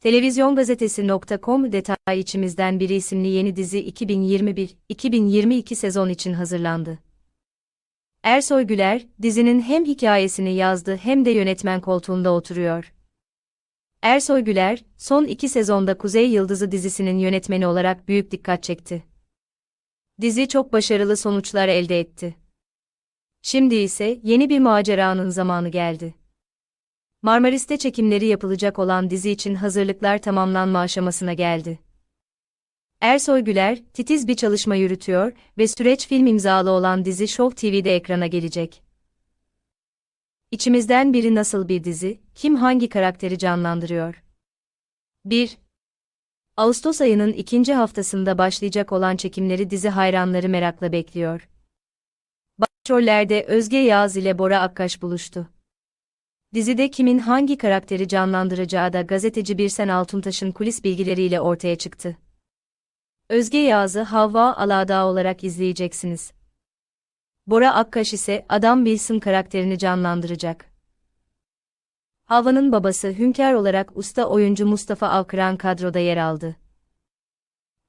Televizyon Gazetesi.com detay içimizden biri isimli yeni dizi 2021-2022 sezon için hazırlandı. Ersoy Güler, dizinin hem hikayesini yazdı hem de yönetmen koltuğunda oturuyor. Ersoy Güler, son iki sezonda Kuzey Yıldızı dizisinin yönetmeni olarak büyük dikkat çekti. Dizi çok başarılı sonuçlar elde etti. Şimdi ise yeni bir maceranın zamanı geldi. Marmaris'te çekimleri yapılacak olan dizi için hazırlıklar tamamlanma aşamasına geldi. Ersoy Güler, titiz bir çalışma yürütüyor ve süreç film imzalı olan dizi Show TV'de ekrana gelecek. İçimizden biri nasıl bir dizi, kim hangi karakteri canlandırıyor? 1. Ağustos ayının ikinci haftasında başlayacak olan çekimleri dizi hayranları merakla bekliyor. Başrollerde Özge Yağız ile Bora Akkaş buluştu. Dizide kimin hangi karakteri canlandıracağı da gazeteci Birsen Altuntaş'ın kulis bilgileriyle ortaya çıktı. Özge Yağız'ı Havva Aladağ olarak izleyeceksiniz. Bora Akkaş ise Adam Wilson karakterini canlandıracak. Havva'nın babası Hünkar olarak usta oyuncu Mustafa Avkıran kadroda yer aldı.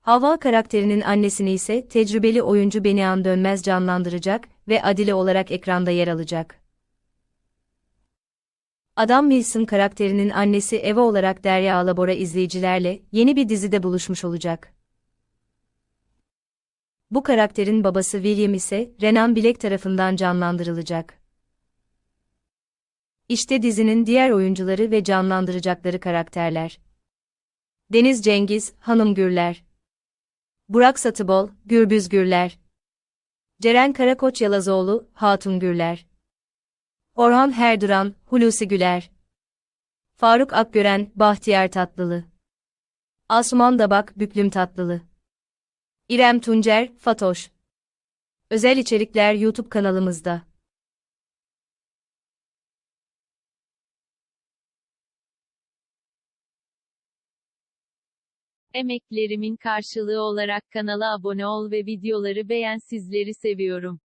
Havva karakterinin annesini ise tecrübeli oyuncu Benihan Dönmez canlandıracak ve Adile olarak ekranda yer alacak. Adam Wilson karakterinin annesi Eva olarak Derya Alabora izleyicilerle yeni bir dizide buluşmuş olacak. Bu karakterin babası William ise Renan Bilek tarafından canlandırılacak. İşte dizinin diğer oyuncuları ve canlandıracakları karakterler. Deniz Cengiz, Hanım Gürler. Burak Satıbol, Gürbüz Gürler. Ceren Karakoç Yalazoğlu, Hatun Gürler. Orhan Herduran, Hulusi Güler. Faruk Akgören, Bahtiyar Tatlılı. Asuman Dabak, Büklüm Tatlılı. İrem Tuncer, Fatoş. Özel içerikler YouTube kanalımızda. Emeklerimin karşılığı olarak kanala abone ol ve videoları beğen sizleri seviyorum.